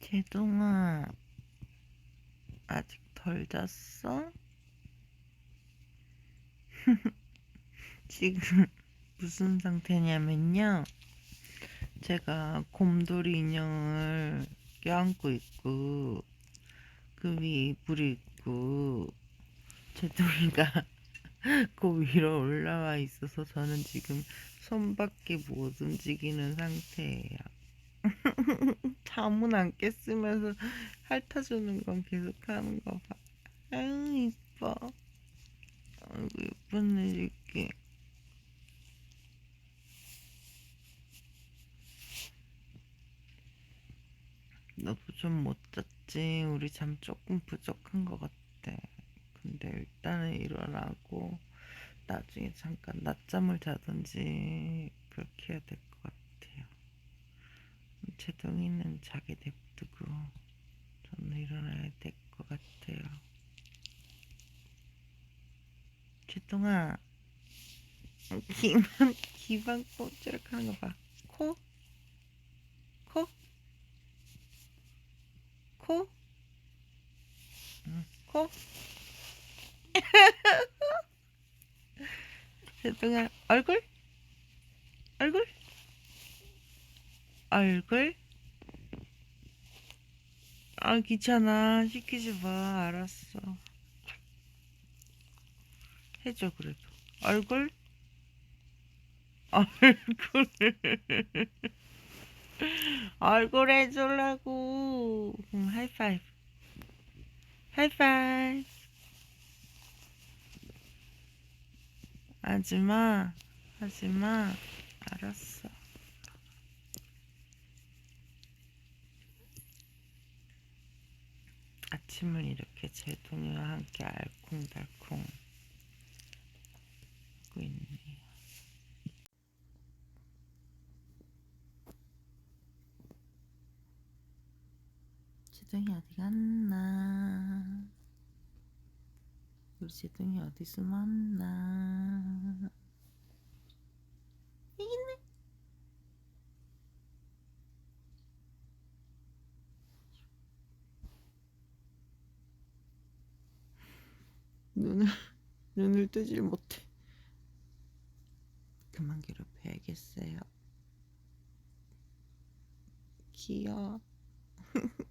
제동아, 아직 덜 잤어? 지금 무슨 상태냐면요. 제가 곰돌이 인형을 껴안고 있고, 그 위에 이불이 있고, 제동이가 그 위로 올라와 있어서 저는 지금 손밖에 못 움직이는 상태예요. 잠은 안 깼으면서 핥아주는 건 계속 하는 거 봐. 아유, 이뻐. 아이고, 예쁜 내 새끼. 너도 좀 못 잤지? 우리 잠 조금 부족한 것 같아. 근데 일단은 일어나고, 나중에 잠깐 낮잠을 자든지, 그렇게 해야 될것 같아요. 제동이는 자게 냅두고 저는 일어나야 될 것 같아요. 제동아, 기만 기방 꼼지락 하는 거 봐. 코, 코, 코, 응, 코. 제동아, 얼굴, 얼굴. 얼굴? 아 귀찮아. 시키지 마. 알았어. 해줘 그래도. 얼굴? 얼굴 얼굴 해주려고. 응, 하이파이브. 하이파이브. 하지마. 하지마. 알았어 아침을 이렇게 제동이와 함께 알콩달콩 하고 있네요. 제동이 어디 갔나? 우리 제동이 어디 숨었나? 여기 있네. 눈을 눈을 뜨질 못해. 그만 괴롭혀야겠어요. 귀여워.